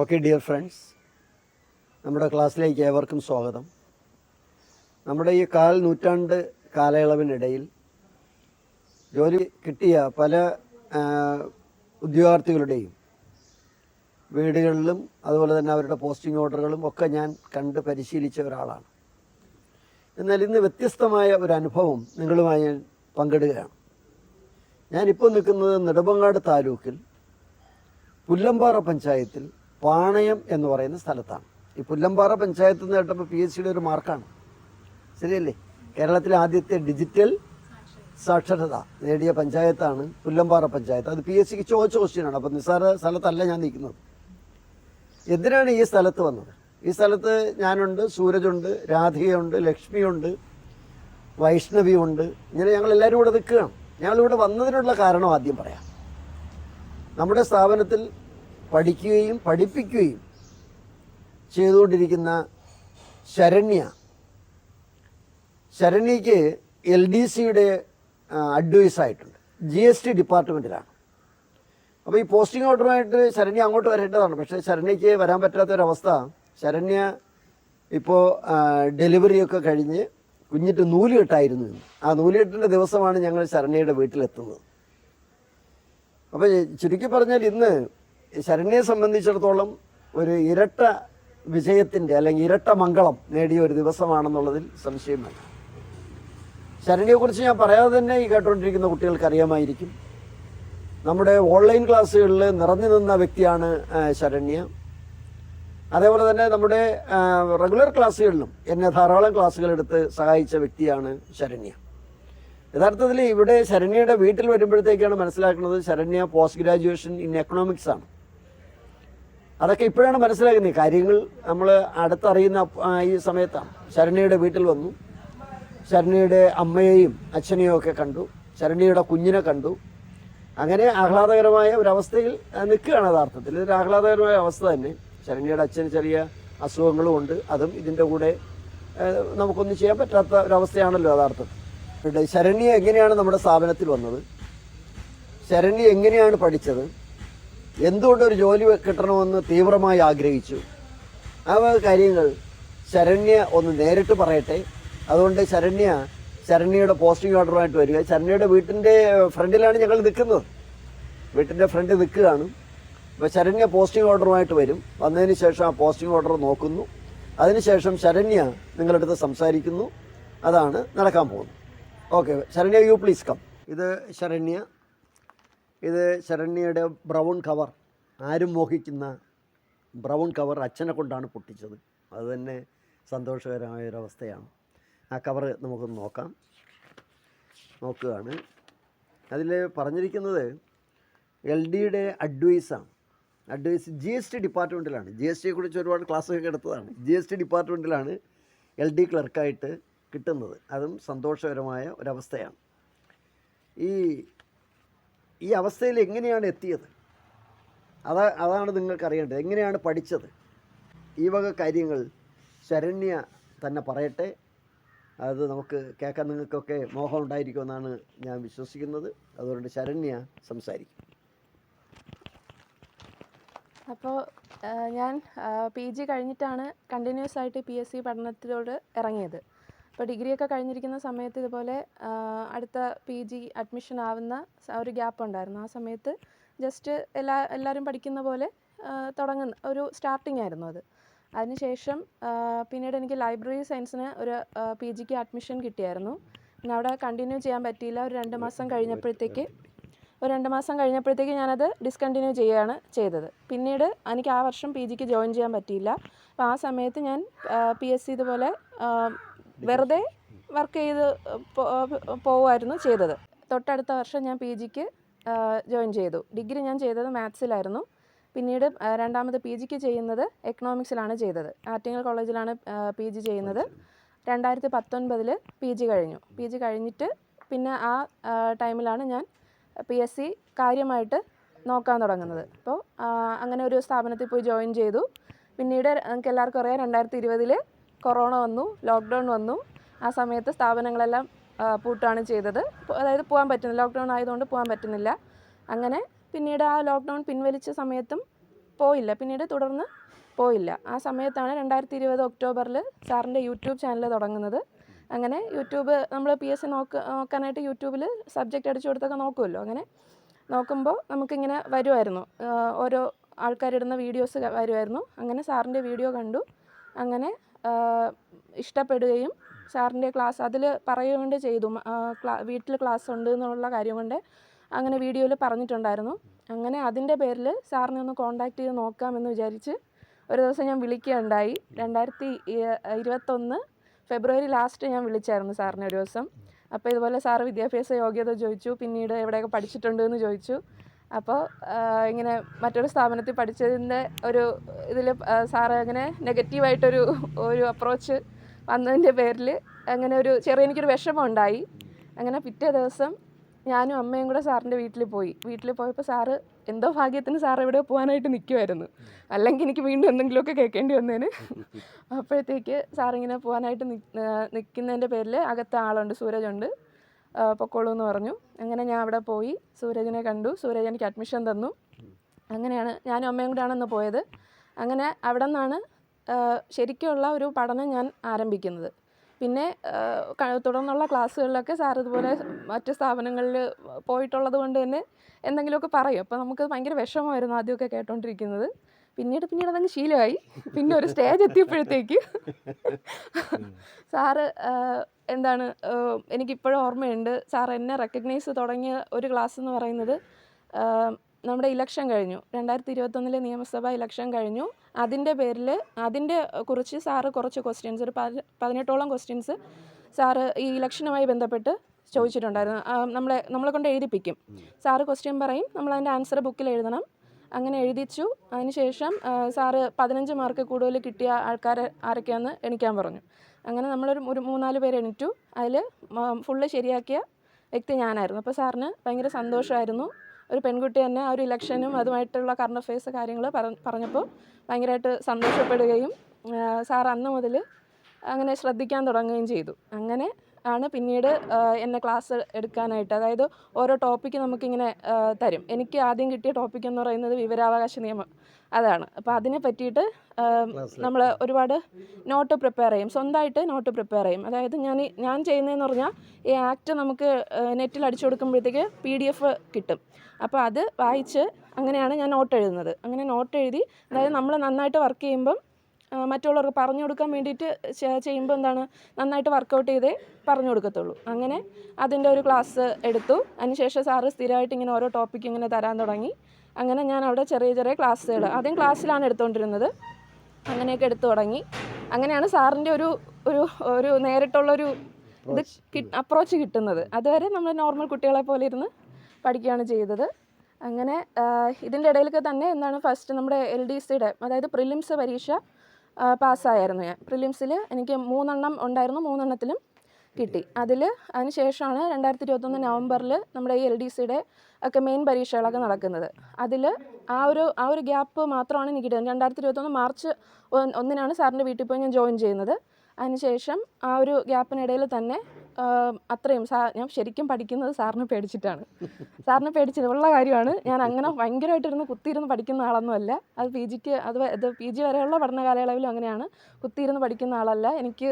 Okay dear friends നമ്മുടെ ക്ലാസ്സിലേക്ക് ഏവർക്കും സ്വാഗതം. നമ്മുടെ ഈ കാൽ നൂറ്റാണ്ട് കാലയളവിനിടയിൽ ജോലി കിട്ടിയ പല ഉദ്യോഗാർത്ഥികളുടെയും വീടുകളിലും അതുപോലെ തന്നെ അവരുടെ പോസ്റ്റിംഗ് ഓർഡറുകളും ഒക്കെ ഞാൻ കണ്ട് പരിശീലിച്ച ഒരാളാണ്. എന്നാൽ ഇന്ന് വ്യത്യസ്തമായ ഒരു അനുഭവം നിങ്ങളുമായി ഞാൻ പങ്കിടുകയാണ്. ഞാനിപ്പോൾ നിൽക്കുന്നത് നെടുമങ്ങാട് താലൂക്കിൽ പുല്ലമ്പാറ പഞ്ചായത്തിൽ പാണയം എന്ന് പറയുന്ന സ്ഥലത്താണ്. ഈ പുല്ലമ്പാറ പഞ്ചായത്ത് നിന്ന് കേട്ടപ്പോൾ പി എസ് സിയുടെ ഒരു മാർക്കാണ്. ശരിയല്ലേ? കേരളത്തിലെ ആദ്യത്തെ ഡിജിറ്റൽ സാക്ഷരത നേടിയ പഞ്ചായത്താണ് പുല്ലമ്പാറ പഞ്ചായത്ത്. അത് പി എസ് സിക്ക് ചോദിച്ച ക്വസ്റ്റ്യനാണ് അപ്പോൾ നിസ്സാര സ്ഥലത്തല്ല ഞാൻ നിൽക്കുന്നത്. എന്തിനാണ് ഈ സ്ഥലത്ത് വന്നത്? ഈ സ്ഥലത്ത് ഞാനുണ്ട് സൂരജുണ്ട് രാധികയുണ്ട് ലക്ഷ്മിയുണ്ട് വൈഷ്ണവിയുണ്ട്. ഇങ്ങനെ ഞങ്ങൾ എല്ലാവരും കൂടെ നിൽക്കുകയാണ്. ഞങ്ങളിവിടെ വന്നതിനുള്ള കാരണം ആദ്യം പറയാം. നമ്മുടെ സ്ഥാപനത്തിൽ പഠിക്കുകയും പഠിപ്പിക്കുകയും ചെയ്തുകൊണ്ടിരിക്കുന്ന ശരണ്യ. ശരണ്യയ്ക്ക് എൽ ഡി സിയുടെ അഡ്വൈസ് ആയിട്ടുണ്ട്. ജി എസ് ടി ഡിപ്പാർട്ട്മെന്റിലാണ് അപ്പോൾ ഈ പോസ്റ്റിംഗ് ഓർഡറുമായിട്ട് ശരണ്യ അങ്ങോട്ട് വരേണ്ടതാണ്. പക്ഷേ ശരണ്യയ്ക്ക് വരാൻ പറ്റാത്തൊരവസ്ഥ ശരണ്യ ഇപ്പോൾ ഡെലിവറിയൊക്കെ കഴിഞ്ഞ് കുഞ്ഞിട്ട് നൂൽ കെട്ടായിരുന്നു ഇന്ന്. ആ നൂൽ കെട്ടിന്റെ ദിവസമാണ് ഞങ്ങൾ ശരണ്യയുടെ വീട്ടിലെത്തുന്നത്. അപ്പോൾ ചുരുക്കി പറഞ്ഞാൽ ഇന്ന് ശരണ്യയെ സംബന്ധിച്ചിടത്തോളം ഒരു ഇരട്ട വിജയത്തിന്റെ അല്ലെങ്കിൽ ഇരട്ട മംഗളം നേടിയ ഒരു ദിവസമാണെന്നുള്ളതിൽ സംശയമല്ല ശരണ്യെക്കുറിച്ച് ഞാൻ പറയാതെ തന്നെ ഈ കേട്ടുകൊണ്ടിരിക്കുന്ന കുട്ടികൾക്ക് അറിയാമായിരിക്കും. നമ്മുടെ ഓൺലൈൻ ക്ലാസ്സുകളിൽ നിറഞ്ഞു നിന്ന വ്യക്തിയാണ് ശരണ്യ. അതേപോലെ തന്നെ നമ്മുടെ റെഗുലർ ക്ലാസ്സുകളിലും എന്നെ ധാരാളം ക്ലാസ്സുകൾ എടുത്ത് സഹായിച്ച വ്യക്തിയാണ് ശരണ്യ. യഥാർത്ഥത്തിൽ ഇവിടെ ശരണ്യയുടെ വീട്ടിൽ വരുമ്പോഴത്തേക്കാണ് മനസ്സിലാക്കുന്നത് Saranya post graduation in economics ആണ്. അതൊക്കെ ഇപ്പോഴാണ് മനസ്സിലാക്കുന്നത് കാര്യങ്ങൾ നമ്മൾ അടുത്തറിയുന്ന ഈ സമയത്താണ് ശരണ്യയുടെ വീട്ടിൽ വന്നു. ശരണ്യയുടെ അമ്മയെയും അച്ഛനെയും ഒക്കെ കണ്ടു. ശരണ്യയുടെ കുഞ്ഞിനെ കണ്ടു. അങ്ങനെ ആഹ്ലാദകരമായ ഒരവസ്ഥയിൽ നിൽക്കുകയാണ് യഥാർത്ഥത്തിൽ. ഇതൊരു ആഹ്ലാദകരമായ അവസ്ഥ തന്നെ. ശരണ്യയുടെ അച്ഛന് ചെറിയ അസുഖങ്ങളും ഉണ്ട്. അതും ഇതിന്റെ കൂടെ നമുക്കൊന്നും ചെയ്യാൻ പറ്റാത്ത ഒരവസ്ഥയാണല്ലോ യഥാർത്ഥത്തിൽ. ശരണ്യ എങ്ങനെയാണ് നമ്മുടെ സ്ഥാപനത്തിൽ വന്നത്? ശരണ്യ എങ്ങനെയാണ് പഠിച്ചത്? എന്തുകൊണ്ട് ഒരു ജോലി കിട്ടണമെന്ന് തീവ്രമായി ആഗ്രഹിച്ചു. ആ കാര്യങ്ങൾ ശരണ്യ ഒന്ന് നേരിട്ട് പറയട്ടെ. അതുകൊണ്ട് ശരണ്യ ശരണ്യയുടെ പോസ്റ്റിംഗ് ഓർഡറുമായിട്ട് വരിക. ശരണ്യയുടെ വീട്ടിന്റെ ഫ്രണ്ടിലാണ് ഞങ്ങൾ നിൽക്കുന്നത്. വീട്ടിന്റെ ഫ്രണ്ട് നിൽക്കുകയാണ്. അപ്പോൾ ശരണ്യ പോസ്റ്റിംഗ് ഓർഡറുമായിട്ട് വരും. വന്നതിന് ശേഷം ആ പോസ്റ്റിംഗ് ഓർഡർ നോക്കുന്നു. അതിനുശേഷം ശരണ്യ നിങ്ങളുടെ അടുത്ത് സംസാരിക്കുന്നു. അതാണ് നടക്കാൻ പോകുന്നത്. Okay Saranya you please come ഇത് ശരണ്യ ഇത് ശരണ്യയുടെ ബ്രൗൺ കവർ. ആരും മോഹിക്കുന്ന ബ്രൗൺ കവർ അച്ഛനെ കൊണ്ടാണ് പൊട്ടിച്ചത്. അത് തന്നെ സന്തോഷകരമായ ഒരവസ്ഥയാണ് ആ കവർ നമുക്കൊന്ന് നോക്കാം. നോക്കുകയാണ്. അതിൽ പറഞ്ഞിരിക്കുന്നത് എൽ ഡിയുടെ അഡ്വൈസാണ്. അഡ്വൈസ് ജി എസ് ടി ഡിപ്പാർട്ട്മെന്റിലാണ് ജി എസ് ടിയെ കുറിച്ച് ഒരുപാട് ക്ലാസ്സൊക്കെ എടുത്തതാണ്. ജി എസ് ടി ഡിപ്പാർട്ട്മെന്റിലാണ് എൽ ഡി ക്ലർക്കായിട്ട് കിട്ടുന്നത്. അതും സന്തോഷകരമായ ഒരവസ്ഥയാണ്. ഈ ഈ അവസ്ഥയിൽ എങ്ങനെയാണ് എത്തിയത്? അതാ അതാണ് നിങ്ങൾക്കറിയേണ്ടത്. എങ്ങനെയാണ് പഠിച്ചത്? ഈ വക കാര്യങ്ങൾ ശരണ്യ തന്നെ പറയട്ടെ. അത് നമുക്ക് കേൾക്കാൻ നിങ്ങൾക്കൊക്കെ മോഹം ഉണ്ടായിരിക്കുമെന്നാണ് ഞാൻ വിശ്വസിക്കുന്നത്. അതുകൊണ്ട് ശരണ്യ സംസാരിക്കും. അപ്പോൾ ഞാൻ പി ജി കഴിഞ്ഞിട്ടാണ് കണ്ടിന്യൂസ് ആയിട്ട് പി എസ് സി പഠനത്തിലോട് ഇറങ്ങിയത്. അപ്പോൾ ഡിഗ്രിയൊക്കെ കഴിഞ്ഞിരിക്കുന്ന സമയത്ത് ഇതുപോലെ അടുത്ത പി ജി അഡ്മിഷൻ ആവുന്ന ഒരു ഗ്യാപ്പ് ഉണ്ടായിരുന്നു. ആ സമയത്ത് ജസ്റ്റ് എല്ലാ എല്ലാവരും പഠിക്കുന്ന പോലെ തുടങ്ങുന്ന ഒരു സ്റ്റാർട്ടിംഗ് ആയിരുന്നു അത്. അതിനുശേഷം പിന്നീട് എനിക്ക് ലൈബ്രറി സയൻസിന് ഒരു പി ജിക്ക് അഡ്മിഷൻ കിട്ടിയായിരുന്നു. പിന്നെ അവിടെ കണ്ടിന്യൂ ചെയ്യാൻ പറ്റിയില്ല. ഒരു രണ്ട് മാസം കഴിഞ്ഞപ്പോഴത്തേക്ക് ഒരു രണ്ട് മാസം കഴിഞ്ഞപ്പോഴത്തേക്ക് ഞാനത് ഡിസ്കണ്ടിന്യൂ ചെയ്യുകയാണ് ചെയ്തത്. പിന്നീട് എനിക്ക് ആ വർഷം പി ജിക്ക് ജോയിൻ ചെയ്യാൻ പറ്റിയില്ല. അപ്പോൾ ആ സമയത്ത് ഞാൻ പി എസ് സി ഇതുപോലെ വെറുതെ വർക്ക് ചെയ്ത് പോവായിരുന്നു ചെയ്തത്. തൊട്ടടുത്ത വർഷം ഞാൻ പി ജിക്ക് ജോയിൻ ചെയ്തു. ഡിഗ്രി ഞാൻ ചെയ്തത് മാത്സിലായിരുന്നു. പിന്നീട് രണ്ടാമത് പി ജിക്ക് ചെയ്യുന്നത് എക്കണോമിക്സിലാണ് ചെയ്തത്. ആറ്റിങ്ങൽ കോളേജിലാണ് പി ജി ചെയ്യുന്നത്. രണ്ടായിരത്തി പത്തൊൻപതിൽ പി ജി കഴിഞ്ഞു. പി ജി കഴിഞ്ഞിട്ട് പിന്നെ ആ, ടൈമിലാണ് ഞാൻ പി എസ് സി കാര്യമായിട്ട് നോക്കാൻ തുടങ്ങുന്നത്. അപ്പോൾ അങ്ങനെ ഒരു സ്ഥാപനത്തിൽ പോയി ജോയിൻ ചെയ്തു. പിന്നീട് നമുക്ക് എല്ലാവർക്കും അറിയാം രണ്ടായിരത്തി ഇരുപതിൽ കൊറോണ വന്നു ലോക്ക്ഡൗൺ വന്നു. ആ സമയത്ത് സ്ഥാപനങ്ങളെല്ലാം പൂട്ടാണ് ചെയ്തത്. അതായത് പോകാൻ പറ്റുന്നില്ല ലോക്ക്ഡൗൺ ആയതുകൊണ്ട് പോകാൻ പറ്റുന്നില്ല. അങ്ങനെ പിന്നീട് ആ ലോക്ക്ഡൗൺ പിൻവലിച്ച സമയത്തും പോയില്ല. പിന്നീട് തുടർന്ന് പോയില്ല. ആ സമയത്താണ് രണ്ടായിരത്തി ഇരുപത് ഒക്ടോബറിൽ സാറിന്റെ യൂട്യൂബ് ചാനൽ തുടങ്ങുന്നത്. അങ്ങനെ യൂട്യൂബ് നമ്മൾ പി എസ് സി നോക്ക് നോക്കാനായിട്ട് യൂട്യൂബിൽ സബ്ജക്റ്റ് അടിച്ചു കൊടുത്തൊക്കെ നോക്കുമല്ലോ അങ്ങനെ നോക്കുമ്പോൾ നമുക്കിങ്ങനെ വരുമായിരുന്നു ഓരോ ആൾക്കാരിടുന്ന വീഡിയോസ് വരുമായിരുന്നു അങ്ങനെ സാറിന്റെ വീഡിയോ കണ്ടു. അങ്ങനെ ഇഷ്ടപ്പെടുകയും സാറിന്റെ ക്ലാസ് അതിൽ പറയുകൊണ്ട് ചെയ്തു. വീട്ടിൽ ക്ലാസ് ഉണ്ട് എന്നുള്ള കാര്യം കൊണ്ട് അങ്ങനെ വീഡിയോയിൽ പറഞ്ഞിട്ടുണ്ടായിരുന്നു. അങ്ങനെ അതിന്റെ പേരിൽ സാറിനെ ഒന്ന് കോണ്ടാക്ട് ചെയ്ത് നോക്കാമെന്ന് വിചാരിച്ച് ഒരു ദിവസം ഞാൻ വിളിക്കുകയുണ്ടായി. രണ്ടായിരത്തി ഇരുപത്തൊന്ന് ഫെബ്രുവരി ലാസ്റ്റ് ഞാൻ വിളിച്ചായിരുന്നു സാറിനെ ഒരു ദിവസം. അപ്പോൾ ഇതുപോലെ സാറ് വിദ്യാഭ്യാസ യോഗ്യത ചോദിച്ചു. പിന്നീട് എവിടെയൊക്കെ പഠിച്ചിട്ടുണ്ട് എന്ന് ചോദിച്ചു. അപ്പോൾ ഇങ്ങനെ മറ്റൊരു സ്ഥാപനത്തിൽ പഠിച്ചതിന്റെ ഒരു ഇതിൽ സാറ് അങ്ങനെ നെഗറ്റീവായിട്ടൊരു ഒരു അപ്രോച്ച് വന്നതിന്റെ പേരിൽ അങ്ങനെ ഒരു ചെറിയ എനിക്കൊരു വിഷമം ഉണ്ടായി അങ്ങനെ പിറ്റേ ദിവസം ഞാനും അമ്മയും കൂടെ സാറിന്റെ വീട്ടിൽ പോയി. വീട്ടിൽ പോയപ്പോൾ സാറ് എന്തോ ഭാഗ്യത്തിന് സാർ എവിടെ പോകാനായിട്ട് നിൽക്കുമായിരുന്നു അല്ലെങ്കിൽ എനിക്ക് വീണ്ടും എന്തെങ്കിലുമൊക്കെ കേൾക്കേണ്ടി വന്നേന്. അപ്പോഴത്തേക്ക് സാറിങ്ങനെ പോകാനായിട്ട് നിൽക്കുന്നതിന്റെ പേരിൽ അകത്ത് ആളുണ്ട് സൂരജുണ്ട്. പൊക്കോളൂ എന്ന് പറഞ്ഞു. അങ്ങനെ ഞാൻ അവിടെ പോയി. സൂരജിനെ കണ്ടു. സൂരജ് എനിക്ക് അഡ്മിഷൻ തന്നു. അങ്ങനെയാണ് ഞാനും അമ്മയും കൂടെയാണ് അന്ന് പോയത്. അങ്ങനെ അവിടെ നിന്നാണ് ശരിക്കുള്ള ഒരു പഠനം ഞാൻ ആരംഭിക്കുന്നത്. പിന്നെ തുടർന്നുള്ള ക്ലാസ്സുകളിലൊക്കെ സാർ ഇതുപോലെ മറ്റ് സ്ഥാപനങ്ങളിൽ പോയിട്ടുള്ളത് കൊണ്ട് തന്നെ എന്തെങ്കിലുമൊക്കെ പറയും. അപ്പോൾ നമുക്ക് ഭയങ്കര വിഷമമായിരുന്നു ആദ്യമൊക്കെ കേട്ടോണ്ടിരിക്കുന്നത്. പിന്നീട് പിന്നീട് അതങ്ങ് ശീലമായി. പിന്നെ ഒരു സ്റ്റേജ് എത്തിയപ്പോഴത്തേക്ക് സാറ് എന്താണ് എനിക്കിപ്പോഴും ഓർമ്മയുണ്ട്. സാർ എന്നെ റെക്കഗ്നൈസ് തുടങ്ങിയ ഒരു ക്ലാസ് എന്ന് പറയുന്നത് നമ്മുടെ ഇലക്ഷൻ കഴിഞ്ഞു. രണ്ടായിരത്തി ഇരുപത്തൊന്നിലെ നിയമസഭാ ഇലക്ഷൻ കഴിഞ്ഞു. അതിന്റെ പേരിൽ അതിന്റെ കുറിച്ച് സാറ് കുറച്ച് ക്വസ്റ്റ്യൻസ് ഒരു പതി- പതിനെട്ടോളം ക്വസ്റ്റ്യൻസ് സാറ് ഈ ഇലക്ഷനുമായി ബന്ധപ്പെട്ട് ചോദിച്ചിട്ടുണ്ടായിരുന്നു. നമ്മളെ നമ്മളെ കൊണ്ട് എഴുതിപ്പിക്കും. സാറ് ക്വസ്റ്റ്യൻ പറയും. നമ്മൾ അതിന്റെ ആൻസർ ബുക്കിൽ എഴുതണം. അങ്ങനെ എഴുതിച്ചു. അതിനുശേഷം സാറ് പതിനഞ്ച് മാർക്ക് കൂടുതൽ കിട്ടിയ ആൾക്കാരെ ആരൊക്കെയാണെന്ന് എണിക്കാൻ പറഞ്ഞു. അങ്ങനെ നമ്മളൊരു ഒരു മൂന്നാൽ പേര് എണിറ്റു. അതിൽ ഫുള്ള് ശരിയാക്കിയ വ്യക്തി ഞാനായിരുന്നു. അപ്പോൾ സാറിന് ഭയങ്കര സന്തോഷമായിരുന്നു ഒരു പെൺകുട്ടി തന്നെ ആ ഒരു ഇലക്ഷനും അതുമായിട്ടുള്ള കറണ്ട് അഫയേഴ്സ് കാര്യങ്ങൾ പറഞ്ഞപ്പോൾ ഭയങ്കരമായിട്ട് സന്തോഷപ്പെടുകയും സാർ അന്ന് മുതൽ അങ്ങനെ ശ്രദ്ധിക്കാൻ തുടങ്ങുകയും ചെയ്തു. അങ്ങനെ ആണ് പിന്നീട് എന്നെ ക്ലാസ് എടുക്കാനായിട്ട്. അതായത് ഓരോ ടോപ്പിക്ക് നമുക്കിങ്ങനെ തരും. എനിക്ക് ആദ്യം കിട്ടിയ ടോപ്പിക് എന്ന് പറയുന്നത് വിവരാവകാശ നിയമം. അതാണ്. അപ്പോൾ അതിനെ പറ്റിയിട്ട് നമ്മൾ ഒരുപാട് നോട്ട് പ്രിപ്പയർ ചെയ്യും. സ്വന്തമായിട്ട് നോട്ട് പ്രിപ്പയർ ചെയ്യും. അതായത് ഞാൻ ഞാൻ ചെയ്യുന്നതെന്ന് പറഞ്ഞാൽ ഈ ആക്ട് നമുക്ക് നെറ്റിൽ അടിച്ചു കൊടുക്കുമ്പോഴത്തേക്ക് പി ഡി എഫ് കിട്ടും. അപ്പോൾ അത് വായിച്ച് അങ്ങനെയാണ് ഞാൻ നോട്ട് എഴുതുന്നത്. അങ്ങനെ നോട്ട് എഴുതി അതായത് നമ്മൾ നന്നായിട്ട് വർക്ക് ചെയ്യുമ്പം മറ്റുള്ളവർക്ക് പറഞ്ഞു കൊടുക്കാൻ വേണ്ടിയിട്ട് ചെയ്യുമ്പോൾ എന്താണ്? നന്നായിട്ട് വർക്കൗട്ട് ചെയ്തേ പറഞ്ഞു കൊടുക്കത്തുള്ളൂ. അങ്ങനെ അതിന്റെ ഒരു ക്ലാസ് എടുത്തു. അതിനുശേഷം സാറ് സ്ഥിരമായിട്ട് ഇങ്ങനെ ഓരോ ടോപ്പിക്ക് ഇങ്ങനെ തരാൻ തുടങ്ങി. അങ്ങനെ ഞാൻ അവിടെ ചെറിയ ചെറിയ ക്ലാസ്സുകൾ ആദ്യം ക്ലാസ്സിലാണ് എടുത്തുകൊണ്ടിരുന്നത് അങ്ങനെയൊക്കെ എടുത്തു തുടങ്ങി. അങ്ങനെയാണ് സാറിന്റെ ഒരു ഒരു ഒരു നേരിട്ടുള്ളൊരു ഇത് അപ്രോച്ച് കിട്ടുന്നത്. അതുവരെ നമ്മൾ നോർമൽ കുട്ടികളെ പോലെ ഇരുന്ന് പഠിക്കുകയാണ് ചെയ്തത്. അങ്ങനെ ഇതിന്റെ ഇടയിലൊക്കെ തന്നെ എന്താണ്? ഫസ്റ്റ് നമ്മുടെ എൽ ഡി സിയുടെ അതായത് പ്രിലിംസ് പരീക്ഷ പാസ്സായിരുന്നു ഞാൻ. പ്രിലിംസിൽ എനിക്ക് മൂന്നെണ്ണം ഉണ്ടായിരുന്നു മൂന്നെണ്ണത്തിലും കിട്ടി. അതിൽ അതിന് ശേഷമാണ് രണ്ടായിരത്തി ഇരുപത്തൊന്ന് നവംബറിൽ നമ്മുടെ ഈ എൽ ഡി സിയുടെ ഒക്കെ മെയിൻ പരീക്ഷകളൊക്കെ നടക്കുന്നത്. അതിൽ ആ ഒരു ആ ഒരു ഗ്യാപ്പ് മാത്രമാണ് എനിക്ക് കിട്ടിയത്. രണ്ടായിരത്തി ഇരുപത്തൊന്ന് മാർച്ച് ഒന്നിനാണ് സാറിന്റെ വീട്ടിൽ പോയി ഞാൻ ജോയിൻ ചെയ്യുന്നത്. അതിനുശേഷം ആ ഒരു ഗ്യാപ്പിനിടയിൽ തന്നെ അത്രയും സാ ഞാൻ ശരിക്കും പഠിക്കുന്നത് സാറിനെ പേടിച്ചിട്ടാണ്. സാറിനെ പേടിച്ചത് ഉള്ള കാര്യമാണ്. ഞാൻ അങ്ങനെ ഭയങ്കരമായിട്ടിരുന്ന് കുത്തിയിരുന്ന് പഠിക്കുന്ന ആളൊന്നുമല്ല. അത് പി ജിക്ക് അത് ഇത് പി ജി വരെയുള്ള പഠന കാലയളവിലും അങ്ങനെയാണ്. കുത്തിയിരുന്ന് പഠിക്കുന്ന ആളല്ല. എനിക്ക്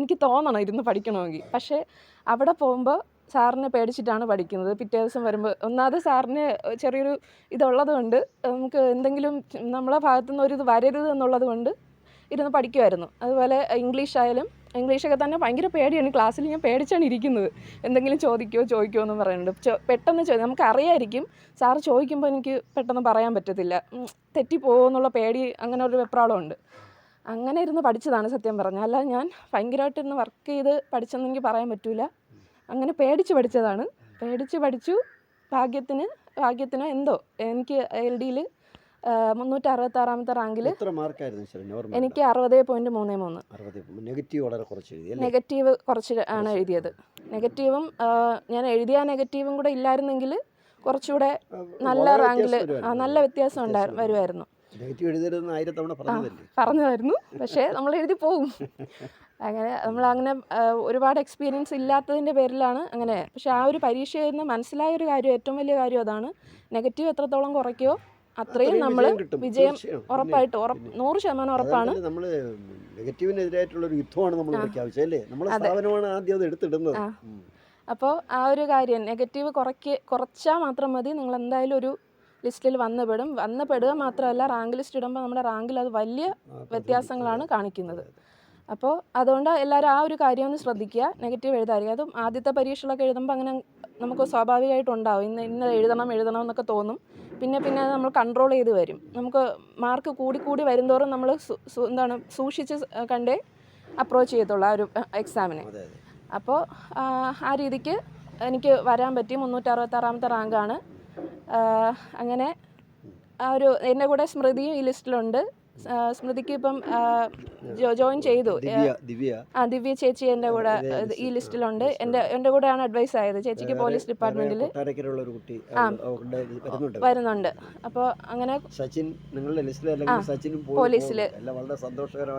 എനിക്ക് തോന്നണം ഇരുന്ന് പഠിക്കണമെങ്കിൽ. പക്ഷേ അവിടെ പോകുമ്പോൾ സാറിനെ പേടിച്ചിട്ടാണ് പഠിക്കുന്നത്. പിറ്റേ ദിവസം വരുമ്പോൾ ഒന്നാമത് സാറിന് ചെറിയൊരു ഇതുള്ളത് കൊണ്ട് നമുക്ക് എന്തെങ്കിലും നമ്മളെ ഭാഗത്തുനിന്ന് ഒരു ഇത് വരരുത് എന്നുള്ളത് കൊണ്ട് ഇരുന്ന് പഠിക്കുമായിരുന്നു അതുപോലെ ഇംഗ്ലീഷ് ആയാലും ഇംഗ്ലീഷൊക്കെ തന്നെ ഭയങ്കര പേടിയാണ്. ക്ലാസ്സിൽ ഞാൻ പേടിച്ചാണ് ഇരിക്കുന്നത്. എന്തെങ്കിലും ചോദിക്കുമോ ചോദിക്കുമോ എന്ന് പറയുന്നുണ്ട്. പെട്ടെന്ന് ചോദിക്കും നമുക്ക് അറിയായിരിക്കും സാറ് ചോദിക്കുമ്പോൾ എനിക്ക് പെട്ടെന്ന് പറയാൻ പറ്റത്തില്ല. തെറ്റി തെറ്റിപ്പോകുമോ എന്നുള്ള പേടി അങ്ങനെ ഒരു വെപ്രാളമുണ്ട്. അങ്ങനെ ഇരുന്ന് പഠിച്ചതാണ് സത്യം പറഞ്ഞാൽ അല്ല ഞാൻ ഭയങ്കരമായിട്ട് ഇരുന്ന് വർക്ക് ചെയ്ത് പഠിച്ചെന്ന് എനിക്ക് പറയാൻ പറ്റില്ല അങ്ങനെ പേടിച്ച് പഠിച്ചതാണ്. പേടിച്ച് പഠിച്ചു. ഭാഗ്യത്തിന് ഭാഗ്യത്തിനോ എന്തോ എനിക്ക് എൽ ഡിയിൽ മുന്നൂറ്റി അറുപത്തി ആറാമത്തെ റാങ്കിൽ എനിക്ക് അറുപത് പോയിന്റ് മൂന്ന് മൂന്ന്. നെഗറ്റീവ് കുറച്ച് ആണ് എഴുതിയത്. നെഗറ്റീവും ഞാൻ എഴുതിയ നെഗറ്റീവും കൂടെ ഇല്ലായിരുന്നെങ്കിൽ കുറച്ചുകൂടെ നല്ല റാങ്കിൽ നല്ല വ്യത്യാസം ഉണ്ടായിരുന്നു വരുമായിരുന്നു. പറഞ്ഞതായിരുന്നു. പക്ഷേ നമ്മൾ എഴുതി പോകും അങ്ങനെ നമ്മൾ അങ്ങനെ ഒരുപാട് എക്സ്പീരിയൻസ് ഇല്ലാത്തതിന്റെ പേരിലാണ് അങ്ങനെ. പക്ഷെ ആ ഒരു പരീക്ഷയിൽ നിന്ന് മനസ്സിലായ ഒരു കാര്യം ഏറ്റവും വലിയ കാര്യം അതാണ്. നെഗറ്റീവ് എത്രത്തോളം കുറയ്ക്കുമോ അത്രയും നമ്മൾ വിജയം. ഉറപ്പായിട്ട് ഉറപ്പ് നൂറ് ശതമാനം ഉറപ്പാണ്. നമ്മൾ നെഗറ്റീവിനെതിരായിട്ടുള്ള ഒരു യുദ്ധമാണ് നമ്മൾ പ്രഖ്യാപിച്ചത് അല്ലേ? സ്ഥാപനമാണ് ആദ്യം അത് എടുത്തിടുന്നത്. അപ്പോൾ ആ ഒരു കാര്യം നെഗറ്റീവ് കുറയ്ക്ക് കുറച്ചാൽ മാത്രം മതി നിങ്ങൾ എന്തായാലും ഒരു ലിസ്റ്റിൽ വന്നുപെടും. വന്നുപെടുക മാത്രമല്ല റാങ്ക് ലിസ്റ്റ് ഇടുമ്പോൾ നമ്മുടെ റാങ്കിൽ അത് വലിയ വ്യത്യാസങ്ങളാണ് കാണിക്കുന്നത്. അപ്പോൾ അതുകൊണ്ട് എല്ലാവരും ആ ഒരു കാര്യം ഒന്ന് ശ്രദ്ധിക്കുക നെഗറ്റീവ് എഴുതാതിരിക്കുക അതും ആദ്യത്തെ പരീക്ഷകളൊക്കെ എഴുതുമ്പോൾ അങ്ങനെ നമുക്ക് സ്വാഭാവികമായിട്ടുണ്ടാവും. ഇന്ന് ഇന്ന് എഴുതണം എഴുതണം എന്നൊക്കെ തോന്നും. പിന്നെ പിന്നെ അത് നമ്മൾ കൺട്രോൾ ചെയ്ത് വരും. നമുക്ക് മാർക്ക് കൂടി കൂടി വരുന്തോറും നമ്മൾ എന്താണ് സൂക്ഷിച്ച് കണ്ടേ അപ്രോച്ച് ചെയ്യത്തുള്ളൂ ആ ഒരു എക്സാമിനെ അപ്പോൾ ആ രീതിക്ക് എനിക്ക് വരാൻ പറ്റി മുന്നൂറ്ററുപത്താറാമത്തെ റാങ്കാണ് അങ്ങനെ ആ ഒരു എന്റെ കൂടെ സ്മൃതിയും ഈ ലിസ്റ്റിലുണ്ട് സ്മൃതിക്ക് ഇപ്പം ജോയിൻ ചെയ്തു. ആ ദിവ്യ ചേച്ചി എന്റെ കൂടെ ഈ ലിസ്റ്റിലുണ്ട്. എന്റെ എന്റെ കൂടെയാണ് അഡ്വൈസ് ആയത്. ചേച്ചിക്ക് പോലീസ് ഡിപ്പാർട്ട്മെന്റിൽ വരുന്നുണ്ട്. അപ്പോൾ അങ്ങനെ സച്ചിൻ നിങ്ങളുടെ ലിസ്റ്റിൽ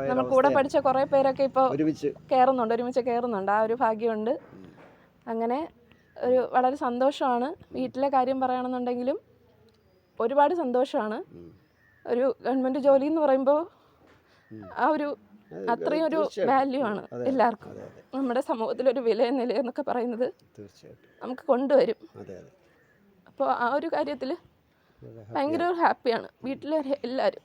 നമ്മൾ കൂടെ പഠിച്ച കുറേ പേരൊക്കെ ഇപ്പോൾ ഒരുമിച്ച്. കയറുന്നുണ്ട് ഒരുമിച്ച് കേറുന്നുണ്ട്. ആ ഒരു ഭാഗ്യമുണ്ട്. അങ്ങനെ ഒരു വളരെ സന്തോഷമാണ്. വീട്ടിലെ കാര്യം പറയുകയാണെന്നുണ്ടെങ്കിലും ഒരുപാട് സന്തോഷമാണ്. ഒരു ഗവൺമെന്റ് ജോലി എന്ന് പറയുമ്പോൾ ആ ഒരു അത്രയും ഒരു വാല്യൂ ആണ് എല്ലാവർക്കും. നമ്മുടെ സമൂഹത്തിൽ ഒരു വില നില എന്നൊക്കെ പറയുന്നത് നമുക്ക് കൊണ്ടുവരും. അപ്പോൾ ആ ഒരു കാര്യത്തിൽ ഭയങ്കര ഒരു ഹാപ്പിയാണ് വീട്ടിലെ എല്ലാവരും.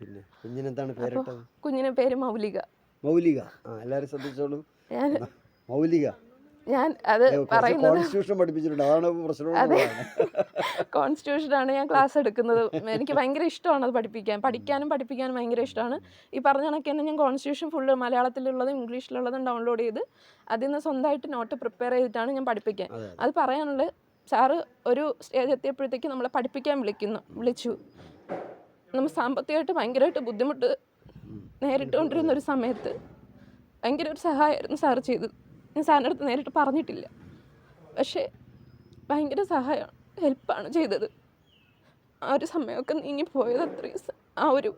പിന്നെ കുഞ്ഞിനെന്താണ് പേര് കുഞ്ഞിന് പേര് മൗലിക. മൗലിക. ആ എല്ലാവരും ശ്രദ്ധിച്ചോളൂ. മൗലിക. ഞാൻ അത് പറയുന്നത് കോൺസ്റ്റിറ്റ്യൂഷൻ പഠിപ്പിച്ചിട്ടുണ്ട്. അതാണ് പ്രശ്നം കോൺസ്റ്റിറ്റ്യൂഷനാണ് ഞാൻ ക്ലാസ് എടുക്കുന്നത്. എനിക്ക് ഭയങ്കര ഇഷ്ടമാണ് അത് പഠിപ്പിക്കാൻ. പഠിക്കാനും പഠിപ്പിക്കാനും ഭയങ്കര ഇഷ്ടമാണ്. ഈ പറഞ്ഞ കണക്ക് തന്നെ ഞാൻ കോൺസ്റ്റിറ്റ്യൂഷൻ ഫുള്ള് മലയാളത്തിലുള്ളതും ഇംഗ്ലീഷിലുള്ളതും ഡൗൺലോഡ് ചെയ്ത് അതിൽ നിന്ന് സ്വന്തമായിട്ട് നോട്ട് പ്രിപ്പയർ ചെയ്തിട്ടാണ് ഞാൻ പഠിപ്പിക്കാൻ. അത് പറയാനുള്ളത് സാറ് ഒരു സ്റ്റേജ് എത്തിയപ്പോഴത്തേക്ക് നമ്മളെ പഠിപ്പിക്കാൻ വിളിക്കുന്നു വിളിച്ചു. നമ്മൾ സാമ്പത്തികമായിട്ട് ഭയങ്കരമായിട്ട് ബുദ്ധിമുട്ട് നേരിട്ടുകൊണ്ടിരുന്ന ഒരു സമയത്ത് ഭയങ്കര ഒരു സഹായമായിരുന്നു സാറ് ചെയ്തത്. ഞാൻ സാറിന്റെ അടുത്ത് നേരിട്ട് പറഞ്ഞിട്ടില്ല. പക്ഷേ ഭയങ്കര സഹായമാണ് ഹെൽപ്പാണ് ചെയ്തത്. ആ ഒരു സമയമൊക്കെ നീങ്ങി പോയത് അത്രയും ആ ഒരു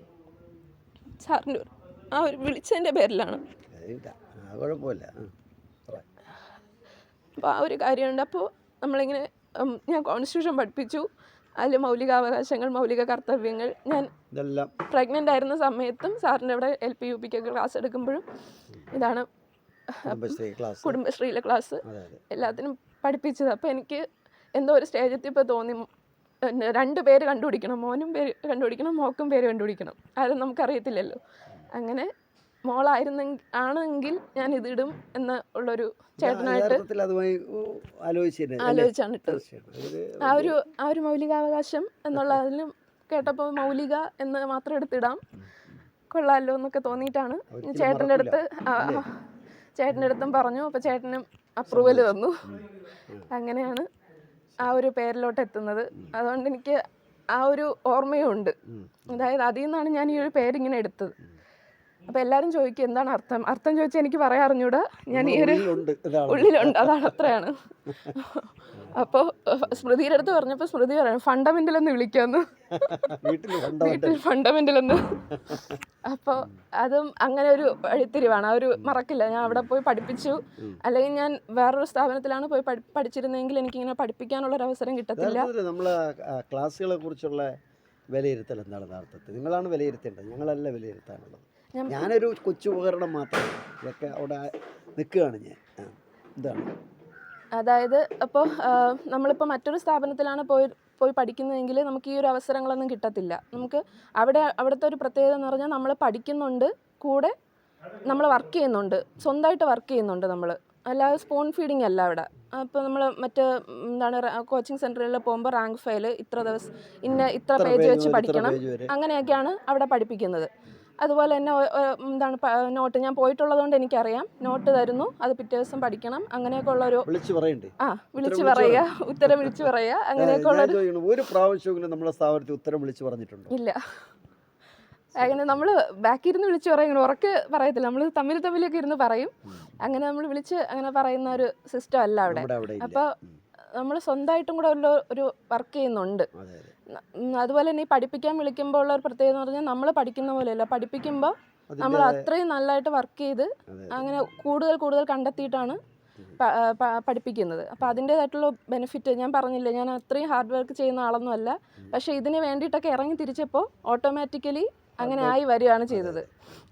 സാറിന്റെ ഒരു ആ ഒരു വിളിച്ചതിന്റെ പേരിലാണ്. കുഴപ്പമില്ല. അപ്പോൾ ആ ഒരു കാര്യമുണ്ട്. അപ്പോൾ നമ്മളിങ്ങനെ ഞാൻ കോൺസ്റ്റിറ്റ്യൂഷൻ പഠിപ്പിച്ചു. അതിൽ മൗലികാവകാശങ്ങൾ മൗലിക കർത്തവ്യങ്ങൾ ഞാൻ ഇതെല്ലാം പ്രഗ്നന്റ് ആയിരുന്ന സമയത്തും സാറിന്റെ അവിടെ എൽ പി യു പിക്കൊക്കെ ക്ലാസ് എടുക്കുമ്പോഴും ഇതാണ് കുടുംബശ്രീയിലെ ക്ലാസ്. എല്ലാത്തിനും പഠിപ്പിച്ചത്. അപ്പോൾ എനിക്ക് എന്തോ ഒരു സ്റ്റേജ് എത്തിയപ്പോൾ തോന്നി. രണ്ട് പേര് കണ്ടുപിടിക്കണം. മോനും പേര് കണ്ടുപിടിക്കണം മോക്കും പേര് കണ്ടുപിടിക്കണം. ആരും നമുക്കറിയത്തില്ലല്ലോ. അങ്ങനെ മോളായിരുന്നെങ്കിൽ ആണെങ്കിൽ ഞാൻ ഇതിടും എന്ന് ഉള്ളൊരു ചേട്ടനായിട്ട് ആലോചിച്ചാണ് ഇട്ടത് ആ ഒരു ആ ഒരു മൗലികാവകാശം എന്നുള്ള അതിലും കേട്ടപ്പോൾ മൗലിക എന്ന് മാത്രം എടുത്തിടാം. കൊള്ളാമല്ലോ എന്നൊക്കെ തോന്നിയിട്ടാണ് ചേട്ടന്റെ അടുത്ത് ചേട്ടന്റെ അടുത്തും പറഞ്ഞു. അപ്പോൾ ചേട്ടനും അപ്രൂവൽ തന്നു. അങ്ങനെയാണ് ആ ഒരു പേരിലോട്ട് എത്തുന്നത്. അതുകൊണ്ട് എനിക്ക് ആ ഒരു ഓർമ്മയുണ്ട്. അതായത് അതിൽ നിന്നാണ് ഞാൻ ഈ ഒരു പേരിങ്ങനെ എടുത്തത്. അപ്പോൾ എല്ലാരും ചോദിക്കും എന്താണ് അർത്ഥം? അർത്ഥം ചോദിച്ചാൽ എനിക്ക് പറയാൻ അറിഞ്ഞൂടാ ഞാൻ ഈ ഒരു ഉള്ളിലുണ്ട് അതാണ് അത്രയാണ്. അപ്പോൾ സ്മൃതിയുടെ അടുത്ത് പറഞ്ഞപ്പോൾ സ്മൃതി പറയാണ് ഫണ്ടമെന്റൽ എന്ന് വിളിക്കാമെന്ന് വീട്ടിൽ ഫണ്ടമെന്റൽ എന്ന്. അപ്പോൾ അതും അങ്ങനെ ഒരു വഴിത്തിരിവാണ് ആ ഒരു മറക്കില്ല. ഞാൻ അവിടെ പോയി പഠിപ്പിച്ചു. അല്ലെങ്കിൽ ഞാൻ വേറൊരു സ്ഥാപനത്തിലാണ് പോയി പഠിച്ചിരുന്നെങ്കിൽ എനിക്ക് ഇങ്ങനെ പഠിപ്പിക്കാനുള്ള ഒരു അവസരം കിട്ടത്തില്ല ആ, ക്ലാസ്സുകളെ കുറിച്ചുള്ള വിലയിരുത്തൽ എന്താണ് യഥാർത്ഥത്തിൽ? നിങ്ങളാണ് വിലയിരുത്തേണ്ടത്. ഞങ്ങളല്ല വിലയിരുത്താനുള്ളത്. ഞാനൊരു കൊച്ചു ഉപകരണം മാത്രം ഇതൊക്കെ അവിടെ നിൽക്കുകയാണ് ഞാൻ. എന്താണ് അതായത് അപ്പോൾ നമ്മളിപ്പോൾ മറ്റൊരു സ്ഥാപനത്തിലാണ് പോയി പോയി പഠിക്കുന്നതെങ്കിൽ നമുക്ക് ഈ ഒരു അവസരങ്ങളൊന്നും കിട്ടത്തില്ല. നമുക്ക് അവിടെ അവിടുത്തെ ഒരു പ്രത്യേകത എന്ന് പറഞ്ഞാൽ നമ്മൾ പഠിക്കുന്നുണ്ട് കൂടെ നമ്മൾ വർക്ക് ചെയ്യുന്നുണ്ട് സ്വന്തമായിട്ട് വർക്ക് ചെയ്യുന്നുണ്ട് നമ്മൾ. അല്ലാതെ സ്പൂൺ ഫീഡിങ് അല്ല അവിടെ. അപ്പോൾ നമ്മൾ മറ്റ് എന്താണ് കോച്ചിങ് സെന്ററിൽ പോകുമ്പോൾ റാങ്ക് ഫയൽ ഇത്ര ദിവസം ഇന്ന ഇത്ര പേജ് വെച്ച് പഠിക്കണം. അങ്ങനെയൊക്കെയാണ് അവിടെ പഠിപ്പിക്കുന്നത്. അതുപോലെ തന്നെ എന്താണ് നോട്ട് ഞാൻ പോയിട്ടുള്ളത് കൊണ്ട് എനിക്കറിയാം. നോട്ട് തരുന്നു അത് പിറ്റേ ദിവസം പഠിക്കണം. അങ്ങനെയൊക്കെ വിളിച്ചു പറയണ്ടേ? ആ വിളിച്ചു പറയുക ഉത്തരം വിളിച്ചു പറയുക. അങ്ങനെയൊക്കെ ഉള്ള ഒരു പ്രാവശ്യമെങ്കിലും നമ്മുടെ സ്ഥാപനത്തിൽ ഉത്തരം വിളിച്ചു പറഞ്ഞിട്ടുണ്ട്? ഇല്ല. അങ്ങനെ നമ്മൾ ബാക്കിരുന്ന് വിളിച്ച് പറയും ഇങ്ങനെ ഉറക്കെ പറയത്തില്ല. നമ്മൾ തമ്മിൽ തമ്മിലൊക്കെ ഇരുന്ന് പറയും. അങ്ങനെ നമ്മൾ വിളിച്ച് അങ്ങനെ പറയുന്ന ഒരു സിസ്റ്റം അല്ല അവിടെ. അപ്പൊ അപ്പോൾ നമ്മൾ സ്വന്തമായിട്ടും കൂടെ ഉള്ള ഒരു വർക്ക് ചെയ്യുന്നുണ്ട്. അതുപോലെ തന്നെ ഈ പഠിപ്പിക്കാൻ വിളിക്കുമ്പോൾ ഉള്ള ഒരു പ്രത്യേകത എന്ന് പറഞ്ഞാൽ നമ്മൾ പഠിക്കുന്ന പോലെയല്ല. പഠിപ്പിക്കുമ്പോൾ നമ്മൾ അത്രയും നല്ലതായിട്ട് വർക്ക് ചെയ്ത് അങ്ങനെ കൂടുതൽ കൂടുതൽ കണ്ടെത്തിയിട്ടാണ് പഠിപ്പിക്കുന്നത്. അപ്പോൾ അതിന്റേതായിട്ടുള്ള ബെനിഫിറ്റ് ഞാൻ പറഞ്ഞില്ലേ ഞാൻ അത്രയും ഹാർഡ് വർക്ക് ചെയ്യുന്ന ആളൊന്നും അല്ല. പക്ഷേ ഇതിന് വേണ്ടിയിട്ടൊക്കെ ഇറങ്ങി തിരിച്ചപ്പോൾ ഓട്ടോമാറ്റിക്കലി അങ്ങനെ ആയി വരികയാണ് ചെയ്തത്.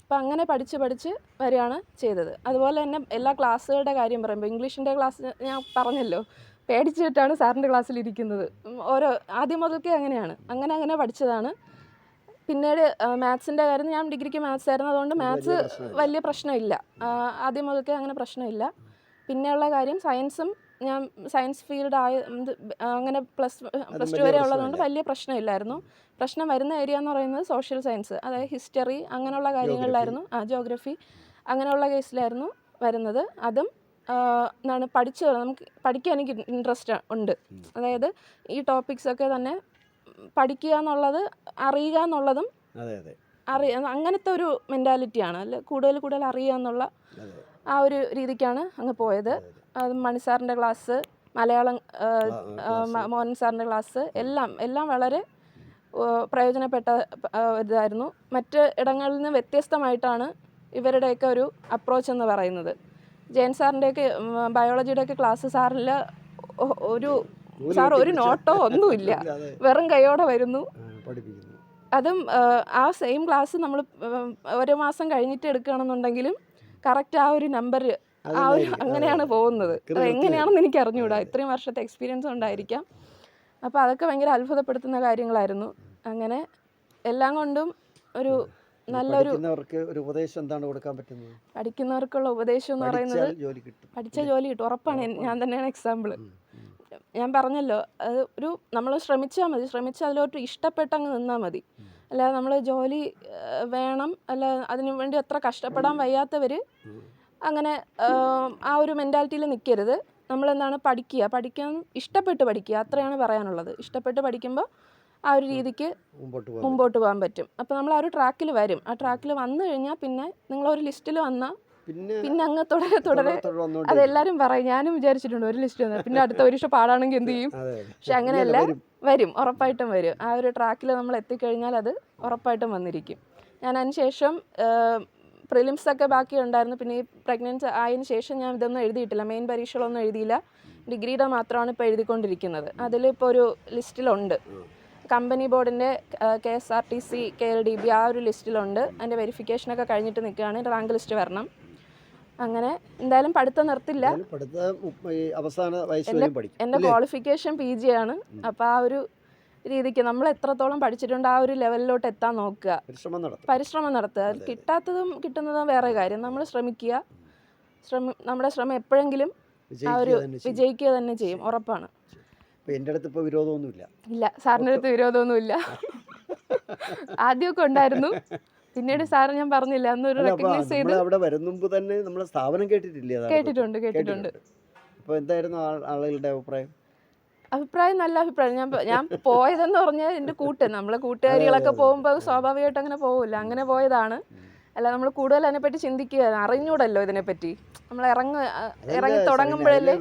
അപ്പം അങ്ങനെ പഠിച്ച് പഠിച്ച് വരികയാണ് ചെയ്തത്. അതുപോലെ തന്നെ എല്ലാ ക്ലാസ്സുകളുടെ കാര്യം പറയുമ്പോൾ ഇംഗ്ലീഷിന്റെ ക്ലാസ് ഞാൻ പറഞ്ഞല്ലോ പേടിച്ചിട്ടാണ് സാറിന്റെ ക്ലാസ്സിൽ ഇരിക്കുന്നത്. ഉം, ഓരോ ആദ്യം മുതൽക്കേ അങ്ങനെയാണ്. അങ്ങനെ അങ്ങനെ പഠിച്ചതാണ്. പിന്നീട് മാത്സിന്റെ കാര്യം ഞാൻ ഡിഗ്രിക്ക് മാത്സ് ആയിരുന്നു അതുകൊണ്ട് മാത്സ് വലിയ പ്രശ്നമില്ല. ആദ്യം മുതൽക്കേ അങ്ങനെ പ്രശ്നമില്ല. പിന്നെയുള്ള കാര്യം സയൻസും ഞാൻ സയൻസ് ഫീൽഡ് ആയ അങ്ങനെ പ്ലസ് പ്ലസ് ടു വരെ ഉള്ളതുകൊണ്ട് വലിയ പ്രശ്നമില്ലായിരുന്നു. പ്രശ്നം വരുന്ന ഏരിയ എന്ന് പറയുന്നത് സോഷ്യൽ സയൻസ് അതായത് ഹിസ്റ്ററി അങ്ങനെയുള്ള കാര്യങ്ങളിലായിരുന്നു. ആ ജോഗ്രഫി അങ്ങനെയുള്ള കേസിലായിരുന്നു വരുന്നത്. അതും എന്താണ് പഠിച്ചു നമുക്ക് പഠിക്കാൻ എനിക്ക് ഇൻട്രസ്റ്റ് ഉണ്ട്. അതായത് ഈ ടോപ്പിക്സ് ഒക്കെ തന്നെ പഠിക്കുക എന്നുള്ളത് അറിയുക എന്നുള്ളതും അറിയ അങ്ങനത്തെ ഒരു മെന്റാലിറ്റിയാണ് അല്ല കൂടുതൽ കൂടുതൽ അറിയുക എന്നുള്ള ആ ഒരു രീതിക്കാണ് അങ്ങ് പോയത്. അത് മണിസാറിന്റെ ക്ലാസ് മലയാളം മോഹൻ സാറിന്റെ ക്ലാസ് എല്ലാം എല്ലാം വളരെ പ്രയോജനപ്പെട്ട ഇതായിരുന്നു. മറ്റ് ഇടങ്ങളിൽ നിന്ന് വ്യത്യസ്തമായിട്ടാണ് ഇവരുടെയൊക്കെ ഒരു അപ്രോച്ച് എന്ന് പറയുന്നത്. ജയൻ സാറിന്റെയൊക്കെ ബയോളജിയുടെയൊക്കെ ക്ലാസ് സാറിൽ ഒരു സാർ ഒരു നോട്ടോ ഒന്നുമില്ല. വെറും കൈയോടെ വരുന്നു. അതും ആ, ആ സെയിം ക്ലാസ് നമ്മൾ ഒരു മാസം കഴിഞ്ഞിട്ട് എടുക്കുകയാണെന്നുണ്ടെങ്കിലും കറക്റ്റ് ആ ഒരു നമ്പർ ആ ഒരു അങ്ങനെയാണ് പോകുന്നത്. അത് എങ്ങനെയാണെന്ന് എനിക്ക് അറിഞ്ഞുകൂടാ ഇത്രയും വർഷത്തെ എക്സ്പീരിയൻസ് ഉണ്ടായിരിക്കാം. അപ്പോൾ അതൊക്കെ ഭയങ്കര അത്ഭുതപ്പെടുത്തുന്ന കാര്യങ്ങളായിരുന്നു. അങ്ങനെ എല്ലാം കൊണ്ടും ഒരു നല്ലൊരു ഒരു ഉപദേശം എന്താണ് കൊടുക്കാൻ പറ്റുന്നത്? പഠിക്കുന്നവർക്കുള്ള ഉപദേശം എന്ന് പറയുന്നത് പഠിച്ച ജോലി കിട്ടും. ഉറപ്പാണ്. ഞാൻ തന്നെയാണ് എക്സാമ്പിൾ ഞാൻ പറഞ്ഞല്ലോ അത് ഒരു നമ്മൾ ശ്രമിച്ചാൽ മതി. ശ്രമിച്ച് അതിലോട്ട് ഇഷ്ടപ്പെട്ടങ്ങ് നിന്നാൽ മതി. അല്ല നമ്മൾ ജോലി വേണം. അല്ല അതിനു വേണ്ടി അത്ര കഷ്ടപ്പെടാൻ വയ്യാത്തവർ അങ്ങനെ ആ, ആ ഒരു മെന്റാലിറ്റിയിൽ നിൽക്കരുത് നമ്മളെന്താണ് പഠിക്കുക? പഠിക്കാൻ ഇഷ്ടപ്പെട്ട് പഠിക്കുക. അത്രയാണ് പറയാനുള്ളത്. ഇഷ്ടപ്പെട്ട് പഠിക്കുമ്പോൾ ആ ഒരു രീതിക്ക് മുമ്പോട്ട് പോകാൻ പറ്റും. അപ്പോൾ നമ്മൾ ആ ഒരു ട്രാക്കിൽ വരും. ആ ട്രാക്കിൽ വന്നു കഴിഞ്ഞാൽ പിന്നെ നിങ്ങൾ ഒരു ലിസ്റ്റിൽ വന്നാൽ പിന്നെ അങ്ങ് തുടരെ തുടരെ അതെല്ലാരും പറയും. ഞാനും വിചാരിച്ചിട്ടുണ്ട് ഒരു ലിസ്റ്റ് വന്നത് പിന്നെ അടുത്ത ഒരു വർഷം പാടാണെങ്കിൽ എന്ത് ചെയ്യും. പക്ഷെ അങ്ങനെയല്ല. വരും. ഉറപ്പായിട്ടും വരും. ആ ഒരു ട്രാക്കിൽ നമ്മൾ എത്തിക്കഴിഞ്ഞാൽ അത് ഉറപ്പായിട്ടും വന്നിരിക്കും. ഞാൻ അതിന് ശേഷം പ്രിലിംസ് ഒക്കെ ബാക്കി ഉണ്ടായിരുന്നു. പിന്നെ ഈ പ്രഗ്നൻസ് ആയതിനു ശേഷം ഞാൻ ഇതൊന്നും എഴുതിയിട്ടില്ല. മെയിൻ പരീക്ഷകളൊന്നും എഴുതിയില്ല. ഡിഗ്രിയുടെ മാത്രമാണ് ഇപ്പോൾ എഴുതിക്കൊണ്ടിരിക്കുന്നത്. അതിലിപ്പോൾ ഒരു ലിസ്റ്റിലുണ്ട്. കമ്പനി ബോർഡിന്റെ K S R T C K L D B ആ ഒരു ലിസ്റ്റിലുണ്ട്. അതിന്റെ വെരിഫിക്കേഷനൊക്കെ കഴിഞ്ഞിട്ട് നിൽക്കുകയാണ്. റാങ്ക് ലിസ്റ്റ് വരണം. അങ്ങനെ എന്തായാലും പഠിത്തം നിർത്തില്ല. അവസാന എന്റെ ക്വാളിഫിക്കേഷൻ പി ജി ആണ്. അപ്പോൾ ആ ഒരു രീതിക്ക് നമ്മൾ എത്രത്തോളം പഠിച്ചിട്ടുണ്ട് ആ ഒരു ലെവലിലോട്ട് എത്താൻ നോക്കുക. പരിശ്രമം നടത്തും പരിശ്രമം നടത്തുക. അത് കിട്ടാത്തതും കിട്ടുന്നതും വേറെ കാര്യം. നമ്മൾ ശ്രമിക്കുക. ശ്രമം നമ്മുടെ ശ്രമം എപ്പോഴെങ്കിലും ആ ഒരു വിജയിക്കുക തന്നെ ചെയ്യും. ഉറപ്പാണ്. എന്റെ അടുത്ത് ഇപ്പോൾ വിരോധമൊന്നുമില്ല. ഇല്ല സാറിന്റെ അടുത്ത് വിരോധമൊന്നുമില്ല. ആദ്യമൊക്കെ ഉണ്ടായിരുന്നു. പിന്നീട് സാർ ഞാൻ പറഞ്ഞില്ല അന്നൊരു റെക്കഗ്നൈസ് ചെയ്ത് നമ്മൾ അവിടെ വരും മുമ്പ് തന്നെ നമ്മളെ സ്ഥാപനം കേട്ടിട്ടില്ലേ? കേട്ടിട്ടുണ്ട് കേട്ടിട്ടുണ്ട്. അപ്പോൾ എന്തായിരുന്നു ആളുകളുടെ അഭിപ്രായം? അഭിപ്രായം നല്ല അഭിപ്രായം. ഞാൻ ഞാൻ പോയതെന്ന് പറഞ്ഞാൽ എന്റെ കൂട്ട് നമ്മളെ കൂട്ടുകാരികളൊക്കെ പോകുമ്പോൾ സ്വാഭാവികമായിട്ട് അങ്ങനെ പോകില്ല അങ്ങനെ പോയതാണ്. അല്ല നമ്മൾ കൂടുതൽ അതിനെപ്പറ്റി ചിന്തിക്കുക അറിഞ്ഞൂടല്ലോ ഇതിനെപ്പറ്റി. നമ്മൾ ഇറങ്ങ ഇറങ്ങി തുടങ്ങുമ്പോഴല്ലേ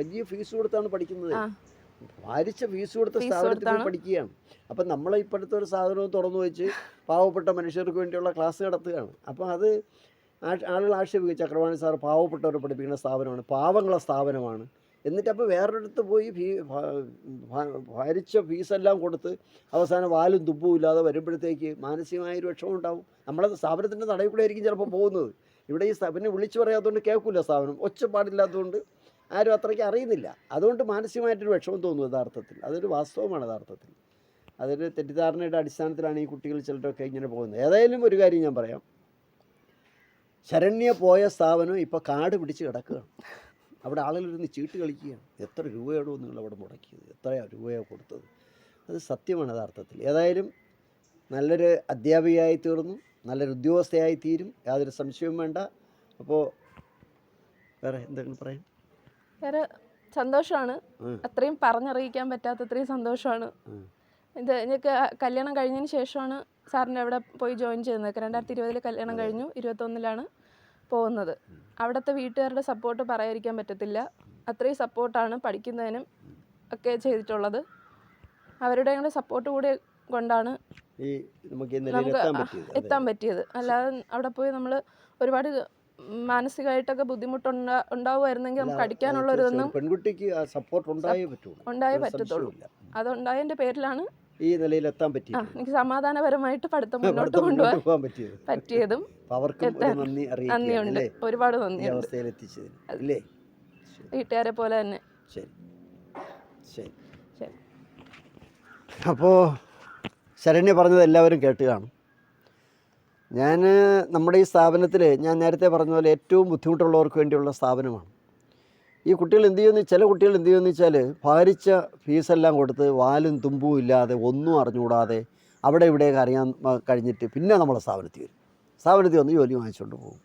വലിയ ഫീസ് കൊടുത്താണ് പഠിക്കുന്നത്. ഭാരിച്ച ഫീസ് കൊടുത്ത സ്ഥാപനത്തിൽ. പഠിക്കുകയാണ്. അപ്പം നമ്മൾ ഇപ്പോഴത്തെ ഒരു സാധനവും തുറന്നു വെച്ച് പാവപ്പെട്ട മനുഷ്യർക്ക് വേണ്ടിയുള്ള ക്ലാസ് നടത്തുകയാണ്. അപ്പം അത് ആളുകൾ ആക്ഷേപിക്കും ചക്രവാണി സാർ പാവപ്പെട്ടവരെ പഠിപ്പിക്കുന്ന സ്ഥാപനമാണ് പാവങ്ങളെ സ്ഥാപനമാണ്. എന്നിട്ട് അപ്പോൾ വേറൊരിടത്ത് പോയി ഫീ വരിച്ച ഫീസെല്ലാം കൊടുത്ത് അവസാനം വാലും തുമ്പും ഇല്ലാതെ വരുമ്പോഴത്തേക്ക് മാനസികമായൊരു വിഷമം ഉണ്ടാവും. നമ്മളത് സ്ഥാപനത്തിന്റെ നടയിൽ കൂടെ ആയിരിക്കും ചിലപ്പോൾ പോകുന്നത്. ഇവിടെ ഈ സ്ഥാപനം വിളിച്ചു പറയാത്തതുകൊണ്ട് കേൾക്കില്ല സ്ഥാപനം ഒച്ചപ്പാടില്ലാത്തതുകൊണ്ട് ആരും അത്രയ്ക്ക് അറിയുന്നില്ല. അതുകൊണ്ട് മാനസികമായിട്ടൊരു വിഷമം തോന്നുന്നു യഥാർത്ഥത്തിൽ. അതൊരു വാസ്തവമാണ് യഥാർത്ഥത്തിൽ. അതൊരു തെറ്റിദ്ധാരണയുടെ അടിസ്ഥാനത്തിലാണ് ഈ കുട്ടികൾ ചിലരൊക്കെ ഇങ്ങനെ പോകുന്നത്. ഏതായാലും ഒരു കാര്യം ഞാൻ പറയാം. ശരണ്യ പോയ സ്ഥാപനം ഇപ്പോൾ കാട് പിടിച്ച് കിടക്കുകയാണ്. അവിടെ ആളുകളിരുന്ന് ചീട്ട് കളിക്കുകയാണ്. എത്ര രൂപയോടോ നിങ്ങൾ അവിടെ മുടക്കിയത്? എത്ര രൂപയോ കൊടുത്തത്? അത് സത്യമാണ് യഥാർത്ഥത്തിൽ. ഏതായാലും നല്ലൊരു അധ്യാപികയായി തീർന്നു. നല്ലൊരു ഉദ്യോഗസ്ഥയായി തീരും. യാതൊരു സംശയവും വേണ്ട. അപ്പോൾ വേറെ എന്തെങ്കിലും പറയാം വേറെ സന്തോഷമാണ്. അത്രയും പറഞ്ഞറിയിക്കാൻ പറ്റാത്ത അത്രയും സന്തോഷമാണ്. ഇത് ഞങ്ങൾക്ക് കല്യാണം കഴിഞ്ഞതിന് ശേഷമാണ് സാറിന്റെ അവിടെ പോയി ജോയിൻ ചെയ്യുന്നത് രണ്ടായിരത്തി ഇരുപതിൽ കല്യാണം കഴിഞ്ഞു ഇരുപത്തൊന്നിലാണ് പോകുന്നത്. അവിടുത്തെ വീട്ടുകാരുടെ സപ്പോർട്ട് പറയാതിരിക്കാൻ പറ്റത്തില്ല. അത്രയും സപ്പോർട്ടാണ് പഠിക്കുന്നതിനും ഒക്കെ ചെയ്തിട്ടുള്ളത്. അവരുടെ കൂടെ സപ്പോർട്ട് കൂടി കൊണ്ടാണ് നമുക്ക്. എത്താൻ പറ്റിയത്. അല്ലാതെ അവിടെ പോയി നമ്മൾ ഒരുപാട് മാനസികമായിട്ടൊക്കെ ബുദ്ധിമുട്ട് ഉണ്ടാവുമായിരുന്നെങ്കിൽ നമുക്ക് അടിക്കാനുള്ള ഒരു ഇതൊന്നും പെൺകുട്ടിക്ക് ആ സപ്പോർട്ട് ഉണ്ടായേ പറ്റുള്ളൂ. ഉണ്ടായേ പറ്റത്തുള്ളൂ. അതുണ്ടായതിന്റെ പേരിലാണ് ഈ നിലയിൽ എത്താൻ പറ്റി എനിക്ക് സമാധാനപരമായിട്ട് പഠിത്തം മുന്നോട്ട് കൊണ്ടുപോകാൻ പറ്റിയത്. നന്ദിയുണ്ട്. ഒരുപാട് നന്ദിയുണ്ട് വീട്ടുകാരെ പോലെ തന്നെ. ശരി. ശരി. ശരി. അപ്പോൾ ശരണ്യ പറഞ്ഞത് എല്ലാവരും കേട്ട് കാണും. ഞാൻ നമ്മുടെ ഈ സ്ഥാപനത്തിൽ ഞാൻ നേരത്തെ പറഞ്ഞ പോലെ ഏറ്റവും ബുദ്ധിമുട്ടുള്ളവർക്ക് വേണ്ടിയുള്ള സ്ഥാപനമാണ്. ഈ കുട്ടികൾ എന്ത് ചെയ്യുമെന്ന് ചില കുട്ടികൾ എന്ത് ചെയ്യുമെന്ന് വെച്ചാൽ ഭാരിച്ച ഫീസെല്ലാം കൊടുത്ത് വാലും തുമ്പും ഇല്ലാതെ ഒന്നും അറിഞ്ഞുകൂടാതെ അവിടെ ഇവിടെയൊക്കെ അറിയാൻ കഴിഞ്ഞിട്ട് പിന്നെ നമ്മളെ സ്ഥാപനത്തിൽ വരും. സ്ഥാപനത്തിൽ വന്ന് ജോലി വാങ്ങിച്ചുകൊണ്ട് പോകും.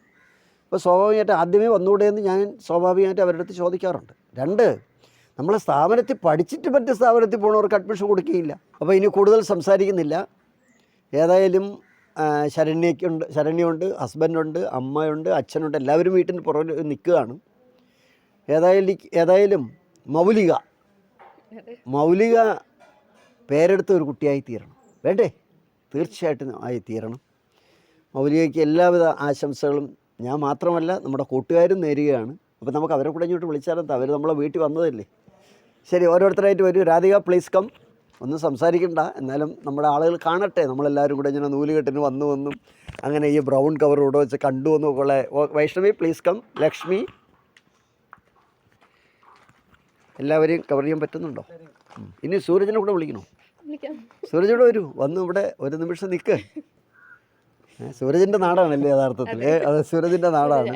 അപ്പോൾ സ്വാഭാവികമായിട്ട് ആദ്യമേ വന്നുകൂടെ എന്ന് ഞാൻ സ്വാഭാവികമായിട്ട് അവരുടെ അടുത്ത് ചോദിക്കാറുണ്ട്. രണ്ട് നമ്മളെ സ്ഥാപനത്തിൽ പഠിച്ചിട്ട് മറ്റ് സ്ഥാപനത്തിൽ പോകുന്നവർക്ക് അഡ്മിഷൻ കൊടുക്കുകയില്ല. അപ്പോൾ ഇനി കൂടുതൽ സംസാരിക്കുന്നില്ല. ഏതായാലും ശരണ്യക്കുണ്ട് ശരണ്യുണ്ട് ഹസ്ബൻഡുണ്ട് അമ്മയുണ്ട് അച്ഛനുണ്ട് എല്ലാവരും വീട്ടിന് പുറകിൽ നിൽക്കുകയാണ്. ഏതായാലും ഏതായാലും മൗലിക മൗലിക പേരെടുത്ത ഒരു കുട്ടിയായി തീരണം. വേണ്ടേ? തീർച്ചയായിട്ടും ആയി തീരണം. മൗലികയ്ക്ക് എല്ലാവിധ ആശംസകളും ഞാൻ മാത്രമല്ല നമ്മുടെ കൂട്ടുകാരും നേരുകയാണ്. അപ്പോൾ നമുക്ക് അവരെ കൂടെ ഇങ്ങോട്ട് വിളിച്ചാലും അവർ നമ്മളെ വീട്ടിൽ വന്നതല്ലേ? ശരി ഓരോരുത്തരായിട്ട് വരൂ. Radhika please come. ഒന്നും സംസാരിക്കണ്ട. എന്നാലും നമ്മുടെ ആളുകൾ കാണട്ടെ. നമ്മളെല്ലാവരും കൂടെ ഇങ്ങനെ നൂലുകെട്ടിന് വന്നു വന്നും അങ്ങനെ ഈ ബ്രൗൺ കവർ ഇവിടെ വെച്ച് കണ്ടു വന്നു ഒക്കെ വൈഷ്ണവി പ്ലീസ് കം ലക്ഷ്മി. എല്ലാവരെയും കവർ ചെയ്യാൻ പറ്റുന്നുണ്ടോ? ഇനി സൂരജിനെ കൂടെ വിളിക്കണോ? വിളിക്കാം. സൂരജ് ഇവിടെ വരൂ. വന്ന് ഇവിടെ ഒരു നിമിഷം നിൽക്ക് സൂരജിന്റെ നാടാണല്ലേ യഥാർത്ഥത്തിൽ? അത് സൂരജിന്റെ നാടാണ്.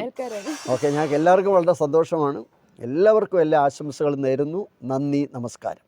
ഓക്കെ ഞങ്ങൾക്ക് എല്ലാവർക്കും വളരെ സന്തോഷമാണ്. എല്ലാവർക്കും എല്ലാ ആശംസകളും നേരുന്നു. നന്ദി നമസ്കാരം.